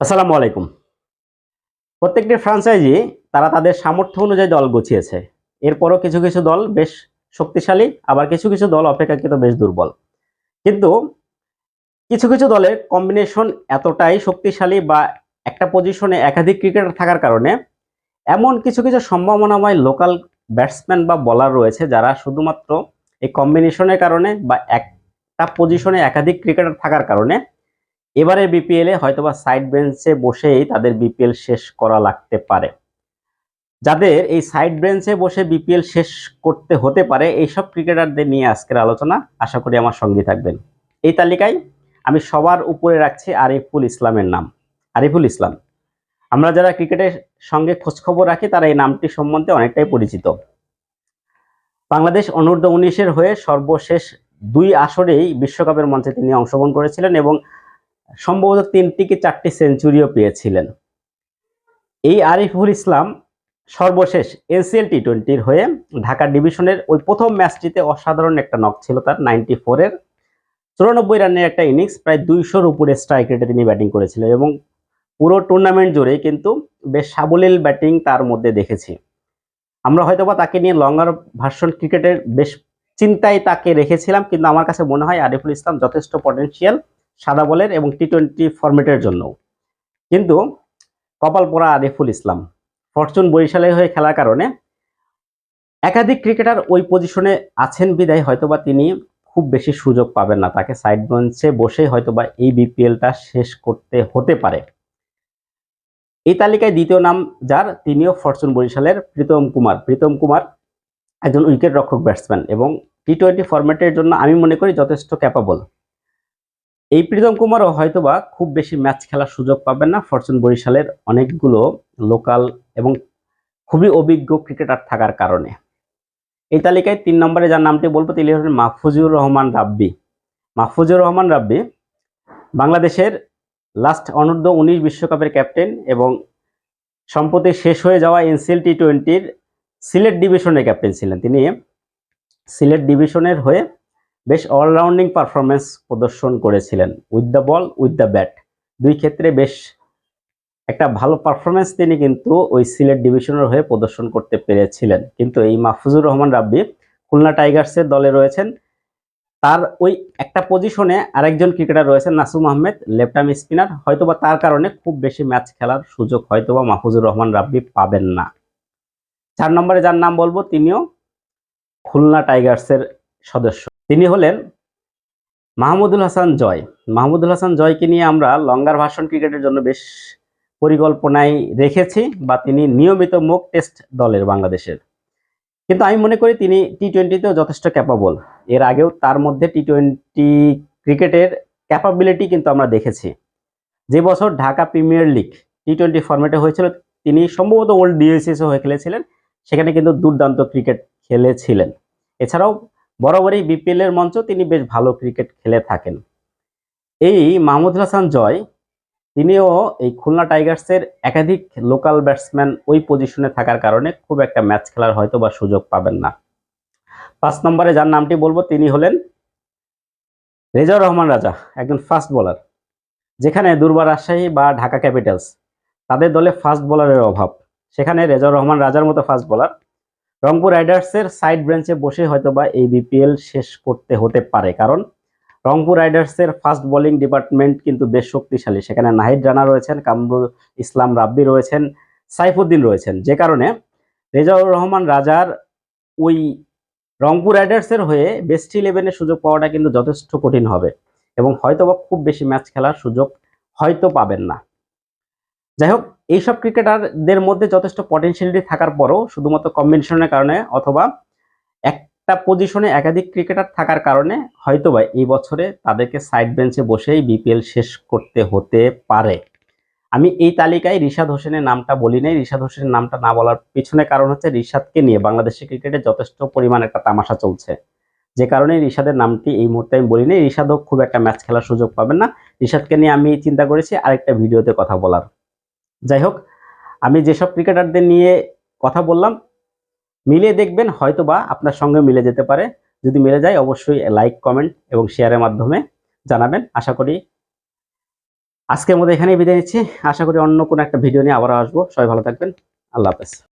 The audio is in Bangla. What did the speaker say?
আসসালামু আলাইকুম। প্রত্যেকটি ফ্রাঞ্চাইজি তারা তাদের সামর্থ্য অনুযায়ী দল গুছিয়েছে। এরপরও কিছু কিছু দল বেশ শক্তিশালী, আবার কিছু কিছু দল অপেক্ষাকৃত বেশ দুর্বল। কিন্তু কিছু কিছু দলের কম্বিনেশন এতটাই শক্তিশালী বা একটা পজিশনে একাধিক ক্রিকেটার থাকার কারণে এমন কিছু কিছু সম্ভাবনাময় লোকাল ব্যাটসম্যান বা বলার রয়েছে যারা শুধুমাত্র এই কম্বিনেশনের কারণে বা একটা পজিশনে একাধিক ক্রিকেটার থাকার কারণে এবারে বিপিএল এ হয়তোবা সাইড বেঞ্চে বসেই তাদের বিপিএল শেষ করা লাগতে পারে। যাদের এই সাইড বেঞ্চে বসে বিপিএল শেষ করতে হতে পারে, এইসব ক্রিকেটারদের নিয়ে আজকের আলোচনা। আশা করি আমার সঙ্গী থাকবেন। এই তালিকায় আমি সবার উপরে রাখছি আরিফুল ইসলামের নাম। আরিফুল ইসলাম, আমরা যারা ক্রিকেটের সঙ্গে খোঁজখবর রাখি, তারা এই নামটি সম্বন্ধে অনেকটাই পরিচিত। বাংলাদেশ অনূর্ধ্ব উনিশের হয়ে সর্বশেষ দুই আসরেই বিশ্বকাপের মঞ্চে তিনি অংশগ্রহণ করেছিলেন এবং সম্ভবত তিনটি কি চারটি সেঞ্চুরিও পেয়েছিলেন। এই আরিফুল ইসলাম সর্বশেষ এনসিএল টি টোয়েন্টির হয়ে ঢাকা ডিভিশনের ওই প্রথম ম্যাচটিতে অসাধারণ একটা নক ছিল তার নাইনটি ফোরের চুরানব্বই রানের একটা ইনিংস প্রায় দুইশোর উপরে স্ট্রাইক রেটে তিনি ব্যাটিং করেছিলেন এবং পুরো টুর্নামেন্ট জুড়ে কিন্তু বেশ সাবলীল ব্যাটিং তার মধ্যে দেখেছি। আমরা হয়তোবা তাকে নিয়ে লঙ্গার ভার্সন ক্রিকেটের বেশ চিন্তায় তাকে রেখেছিলাম, কিন্তু আমার কাছে মনে হয় আরিফুল ইসলাম যথেষ্ট পটেনশিয়াল সাদা বলের এবং টি টোয়েন্টি ফরম্যাটের জন্য কিন্তু কপাল পোড়া আরিফুল ইসলাম, ফরচুন বরিশালে হয়ে খেলার কারণে একাধিক ক্রিকেটার ওই পজিশনে আছেন বিদায়, হয়তোবা তিনি খুব বেশি সুযোগ পাবেন না তাকে সাইড বেঞ্চে বসে হয়তোবা এই বিপিএলটা শেষ করতে হতে পারে। এই তালিকায় দ্বিতীয় নাম যার, তিনিও ফরচুন বরিশালের প্রীতম কুমার। প্রীতম কুমার একজন উইকেট রক্ষক ব্যাটসম্যান এবং টি টোয়েন্টি ফরম্যাটের জন্য আমি মনে করি যথেষ্ট ক্যাপাবল এই প্রীতম কুমারও হয়তোবা খুব বেশি ম্যাচ খেলার সুযোগ পাবেন না। ফরচুন বরিশালের অনেকগুলো লোকাল এবং খুবই অভিজ্ঞ ক্রিকেটার থাকার কারণে। এই তালিকায় তিন নম্বরে যার নামটি বলব, তিনি হলেন মাহফুজুর রহমান রাব্বি। মাহফুজুর রহমান রাব্বি বাংলাদেশের লাস্ট অনূর্ধ্ব উনিশ বিশ্বকাপের ক্যাপ্টেন এবং সম্প্রতি শেষ হয়ে যাওয়া এনসিএল টি টোয়েন্টির সিলেট ডিভিশনের ক্যাপ্টেন ছিলেন। তিনি সিলেট ডিভিশনের হয়ে বেশ অলরাউন্ডিং পারফরমেন্স প্রদর্শন করেছিলেন। With the ball with the bat দুই ক্ষেত্রে বেশ একটা ভালো পারফরমেন্স তিনি কিন্তু ওই সিলেট ডিভিশনের হয়ে প্রদর্শন করতে পেরেছিলেন। কিন্তু এই মাহফুজুর রহমান রাব্বি খুলনা টাইগার্সের দলে রয়েছেন। তার ওই একটা পজিশনে আরেকজন ক্রিকেটার রয়েছেন Nasum Ahmed left arm spinner হয়তোবা তার কারণে খুব বেশি ম্যাচ খেলার সুযোগ হয়তোবা মাহফুজুর রহমান রাব্বি পাবেন না। চার নম্বরে যার নাম বলব তিনিও খুলনা টাইগার্সের সদস্য। তিনি হলেন মাহমুদুল হাসান জয়। মাহমুদুল হাসান জয়কে নিয়ে আমরা লঙ্গার ভাষণ ক্রিকেটের জন্য বেশ পরিকল্পনায় রেখেছি বা তিনি নিয়মিত মুখ টেস্ট দলের বাংলাদেশের। কিন্তু আমি মনে করি তিনি টি টোয়েন্টিতেও যথেষ্ট ক্যাপাবল এর আগেও তার মধ্যে টি টোয়েন্টি ক্রিকেটের ক্যাপাবিলিটি কিন্তু আমরা দেখেছি। যে বছর Dhaka premier league T twenty ফর্মেটে হয়েছিল, তিনি সম্ভবত ওল্ড ডিএসিএসও হয়ে খেলেছিলেন। সেখানে কিন্তু দুর্দান্ত ক্রিকেট খেলেছিলেন। এছাড়াও বরাবরই বিপিএল এর মঞ্চ তিনি বেশ ভালো ক্রিকেট খেলে থাকেন। এই মাহমুদুল হাসান জয়, তিনিও এই খুলনা টাইগার্সের একাধিক লোকাল ব্যাটসম্যান ওই পজিশনে থাকার কারণে খুব একটা ম্যাচ খেলার হয়তো বা সুযোগ পাবেন না। পাঁচ নম্বরে যার নামটি বলব, তিনি হলেন রেজাউর রহমান রাজা, একজন ফাস্ট বোলার যেখানে দুর্বার রাজশাহী বা ঢাকা ক্যাপিটালস তাদের দলে ফাস্ট বোলারের অভাব। সেখানে রেজাউর রহমান রাজার মতো ফাস্ট বোলার রংপুর রাইডার্সের সাইড বেঞ্চে বসে হয়তোবা এই বিপিএল শেষ করতে হতে পারে, কারণ রংপুর রাইডার্সের ফাস্ট বোলিং ডিপার্টমেন্ট কিন্তু বেশ শক্তিশালী। সেখানে নাহিদ রানা রয়েছেন, কামরুল ইসলাম রাব্বি রয়েছেন, সাইফুদ্দিন রয়েছেন। যে কারণে রেজাউর রহমান রাজার ওই রংপুর রাইডার্সের হয়ে বেস্ট ইলেভেনের সুযোগ পাওয়াটা কিন্তু যথেষ্ট কঠিন হবে এবং হয়তোবা খুব বেশি ম্যাচ খেলার সুযোগ হয়তো পাবেন না। যাই হোক এইসব ক্রিকেটারদের মধ্যে যথেষ্ট পটেনশিয়ালিটি থাকার পরও শুধুমাত্র কম্বিনেশনের কারণে অথবা একটা পজিশনে একাধিক ক্রিকেটার থাকার কারণে হয়তোবা এই বছরে তাদেরকে সাইড বেঞ্চে বসেই বিপিএল শেষ করতে হতে পারে। আমি এই তালিকায় রিশাদ হোসেনের নামটা বলি নাই। রিশাদ হোসেনের নামটা না বলার পিছনে কারণ হচ্ছে রিশাদকে নিয়ে বাংলাদেশের ক্রিকেটে যথেষ্ট পরিমাণ একটা তামাশা চলছে। যে কারণে রিশাদের নামটি এই মুহূর্তে আমি বলি নাই। রিশাদও খুব একটা ম্যাচ খেলার সুযোগ পাবেন না। রিশাদকে নিয়ে আমি চিন্তা করেছি আরেকটা ভিডিওতে কথা বলার। যাই হোক আমি যেসব ক্রিকেটারদের নিয়ে কথা বললাম, মিলিয়ে দেখবেন হয়তো বা আপনার সঙ্গে মিলে যেতে পারে। যদি মিলে যায়, অবশ্যই লাইক কমেন্ট এবং শেয়ারের মাধ্যমে জানাবেন। আশা করি আজকের মধ্যে এখানেই বিদায় নিচ্ছি। আশা করি অন্য কোনো একটা ভিডিও নিয়ে আবারও আসব। সবাই ভালো থাকবেন। আল্লাহ হাফেজ।